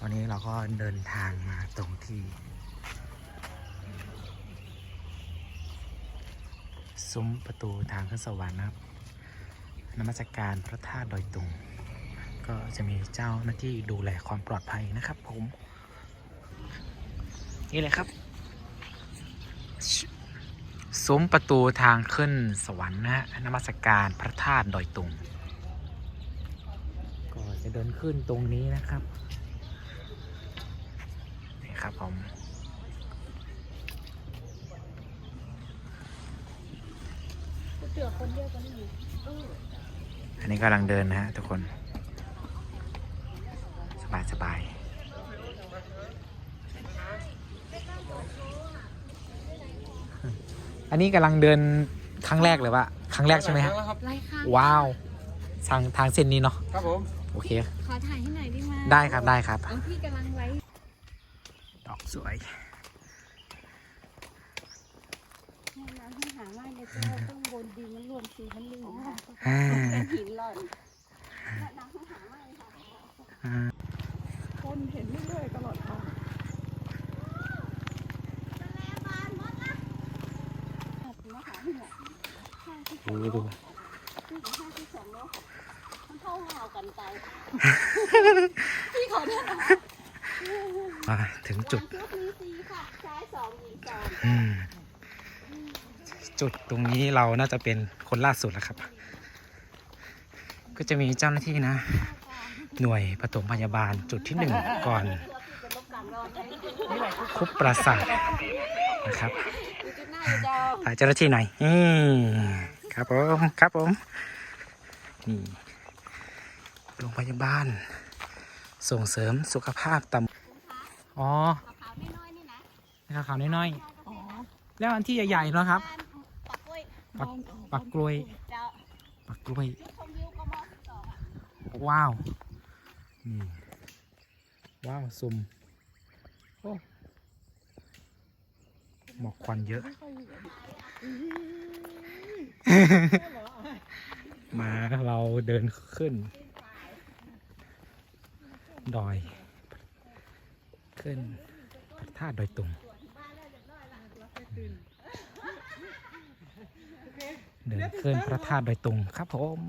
ตอนนี้เราก็เดินทางมาตรงที่ ซุ้มประตูทางขึ้นสวรรค์นะครับนมัสการพระธาตุดอยตุง ก็จะมีเจ้าหน้าที่ดูแลความปลอดภัยนะครับผม นี่เลยครับ ซุ้มประตูทางขึ้นสวรรค์นะฮะนมัสการพระธาตุดอยตุง ก็จะเดินขึ้นตรงนี้นะครับ ครับผมเตือคนเดียวกันอยู่อันนี้กำลังเดินนะฮะทุกคน สบายสบายอันนี้กำลังเดินครั้งแรกเลยว่าครั้งแรกใช่ไหมฮะไรค่ะว้าวทางทางเส้นนี้เนาะครับผมโอเค ขอถ่ายให้หน่อยได้ไหมได้ครับได้ครับ เอาพี่กำลังไลฟ์ ดอกสวยห้น้ำให้หาว่าในตัวต้องบนดินมันรวมสีมันลึงค่ะเป็นหินหล่อนและน้ำให้หาว่าค่ะคนเห็นเรื่อยตลอดทางนี่ดูดูที่ที่สองเนาะมันเข้าหากันไปพี่ขอโทษนะ มาถึงจุดชุดนี้สีค่ะซ้ายสองหญิงสองอืมจุดตรงนี้เราน่าจะเป็นคนล่าสุดแล้วครับ ก็จะมีเจ้าหน้าที่นะ หน่วยปฐมพยาบาลจุดที่หนึ่งก่อนคุบปราสาทนะครับถ่ายเจ้าหน้าที่หน่อยอืมครับผมครับผมนี่โรงพยาบาลส่งเสริมสุขภาพตำ อ๋อขาวๆน้อยๆนี่นะนะครับขาวน้อยอ๋อๆแล้วอันที่ใหญ่ๆเนาะครับ ปักกล้วยปักปักกล้วยเจ้าปักกล้วยที่ชมวิวกมอสองอะว้าวนี่ว้าวซุ่มโอ้หมอกควันเยอะ มาเราเดินขึ้น ดอย ขึ้นพระธาตุดอยตุงเดินขึ้นพระธาตุดอยตุงครับผม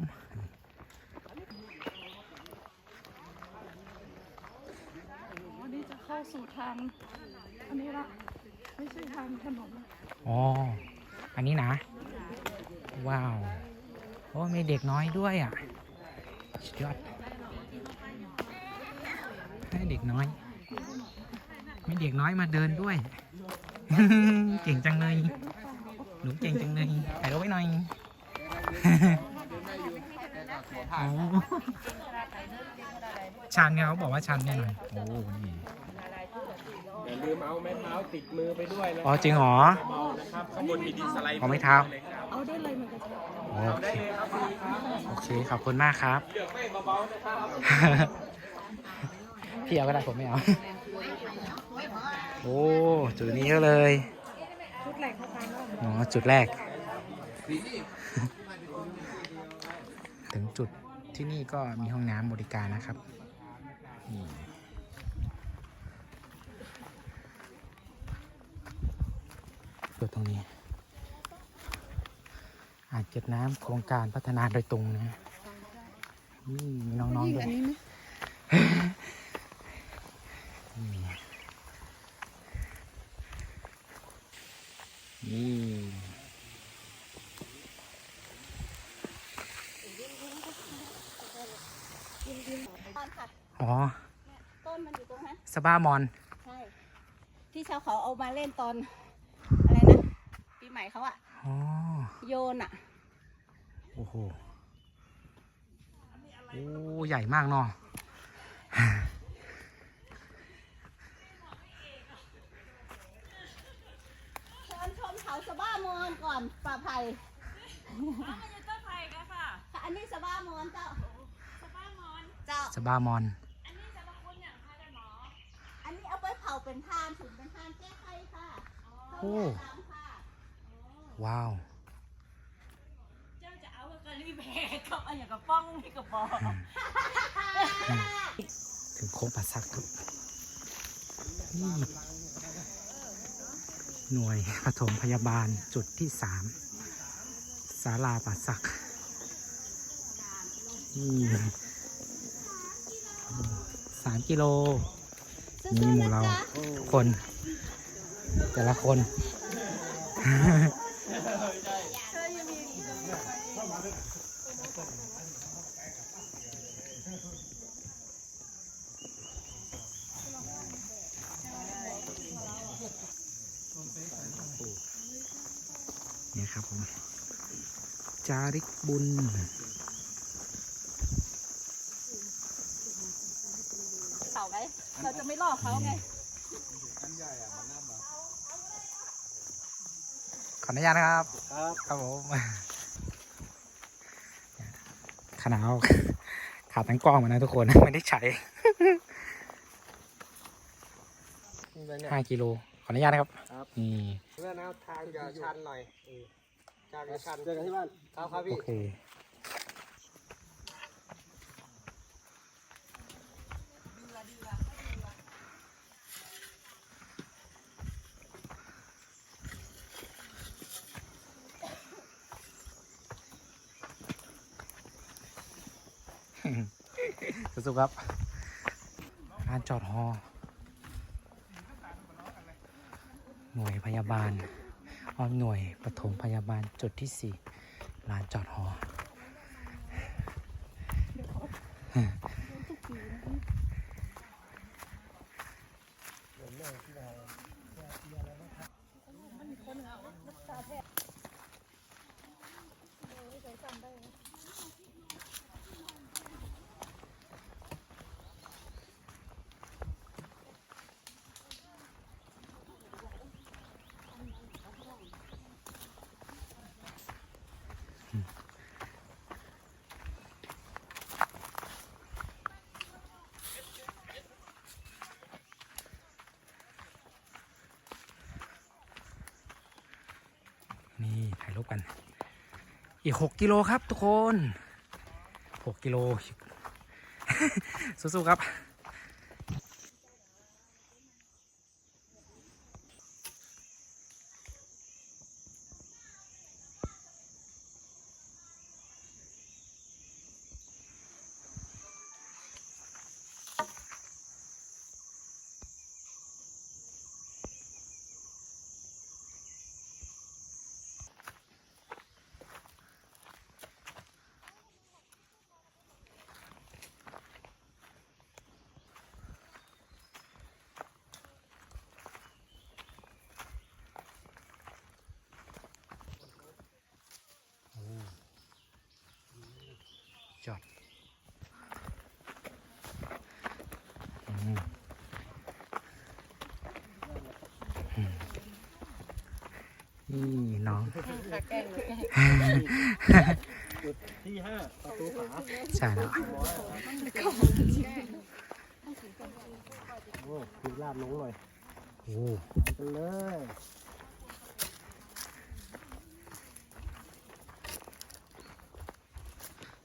อันนี้จะเข้าสู่ทางอันนี้ละไม่ใช่ทางถนนละอ๋อ อันนี้นะ ว้าว โอ้มีเด็กน้อยด้วยอะสุดยอดให้เด็กน้อย มีเด็กน้อยมาเดินด้วย เก่งจังเลย หนูเก่งจังเลยถ่ายรูปไว้หน่อยอ๋อชันเนี่ยเขาบอกว่าชันเนี่ยหน่อยโอ้นี่อย่าลืมเอาไม้เท้าติดมือไปด้วยนะอ๋อจริงเหรอเบานะครับข้างบนมีดินสไลด์เอาไม้เท้าเอาได้เลยเหมือนกันโอเคโอเคขอบคุณมากครับเลือกไม่เบาๆนะครับ พี่เอาก็ได้ผมไม่เอา โอ้จุดนี้ก็เลย ชุดแหลกเข้าไปแล้วอ๋อ จุดแรก ถึงจุดที่นี่ก็มีห้องน้ำบริการนะครับนี่จุดตรงนี้อ่างเก็บน้ำโครงการพัฒนาโดยตรงนะนี่มีน้องๆด้วย อันนี้ไหมนี่ตอนค่ะอ๋อ ต้นมันอยู่ตรงนั้น สบ้ามอน ใช่ ที่ชาวเขาเอามาเล่นตอน อะไรนะ ปีใหม่เขาอะอ๋อ โยนอะโอ้โห โอ้ ใหญ่มากเนาะ เชิญชมเขาสะบ้ามอ นก่อนป่าไผ่ต้นไผ่กันค่ะ ค่ะ อันนี้สะบ้ามอนเจ้าสป้ามอนเจ้า สบ้ามอน อันนี้จะมาคุณอย่างค่ะจะหมอ อันนี้เอาไปเผาเป็นทานถึงเป็นทานแก้ไขค่ะโอ้ ต้มยำค่ะ ว้าว เจ้าจะเอากะลีแบกกับอะไรอย่างกับป้องนี่กับบอกถึงโค้งปัสสักครับเนี่ หน่วยปฐมพยาบาลจุดที่สามศาลาป่าสักนี่สามกิโล นี่หมู่เราทุกคน แต่ละคน เนี่ยครับ ผมจาริกบุญ เต่าไหมเราจะไม่ล่อเขาไงขออนุญาตนะครับ ครับครับผมขนาวขาดทั้งกล้องมานะทุกคนไม่ได้ใช้ห้ากิโลขออนุญาตนะครับ ครับนี่ เพื่อนนะทางจะชันหน่อย ทางจะชันเจอกันที่บ้านครับครับโอพี่เค สุดๆครับลานจอดฮอหน่วยพยาบาล อ้อมหน่วยปฐมพยาบาลจุดที่สี่ลานจอดหอนี่ กัน อีกหกกิโลครับทุกคนหกกิโลสู้ๆครับ จอดอืมอืมนี่น้องที่ห้าประตูฝาใช่แล้วโอ้คือลาดลงหน่อยโอ้ไปเลย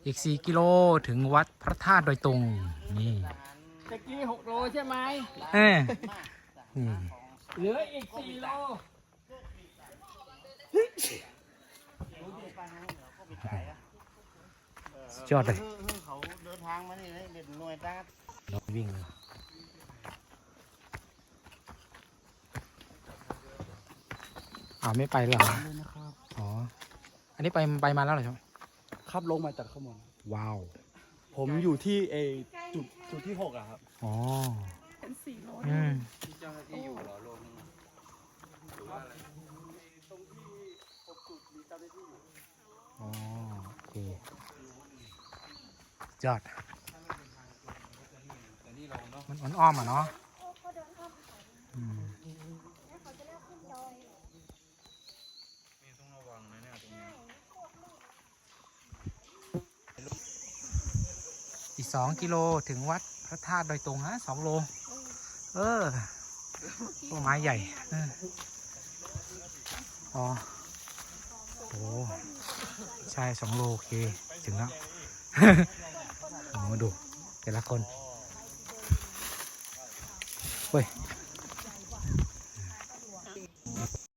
อีกสี่กิโลถึงวัดพระธาตุโดอยตุงนี่ตะกี้หกโลใช่ไหมเอ้ยนี่เหลืออีกสี่โลสุดยอดเลยเขาเดินทางมานี่เลยเด่นหน่วยตาน้องวิ่งเลยอ้าวไม่ไปเลยเหรอเลยนะครับอ๋อ อันนี้ไปไปมาแล้วเหรอ ครับขับลงมาจากข้างบนว้าว ผมอยู่ที่เอจุดจุดที่หกอะครับ อ๋อเป็นสี่โลอืมเจ้าหน้าที่อยู่เหรอโลนึงอ๋อโอเคยอดมันมันอ้อมอะเนาะอืมอีก สองกิโลถึงวัดพระธาตุโดอยตรงฮะสองโล เออต้นไม้ใหญ่อออ๋อโอ้ใช่สองโลโอเค ถึงแล้วโอ้ดู แต่ละคนเฮ้ย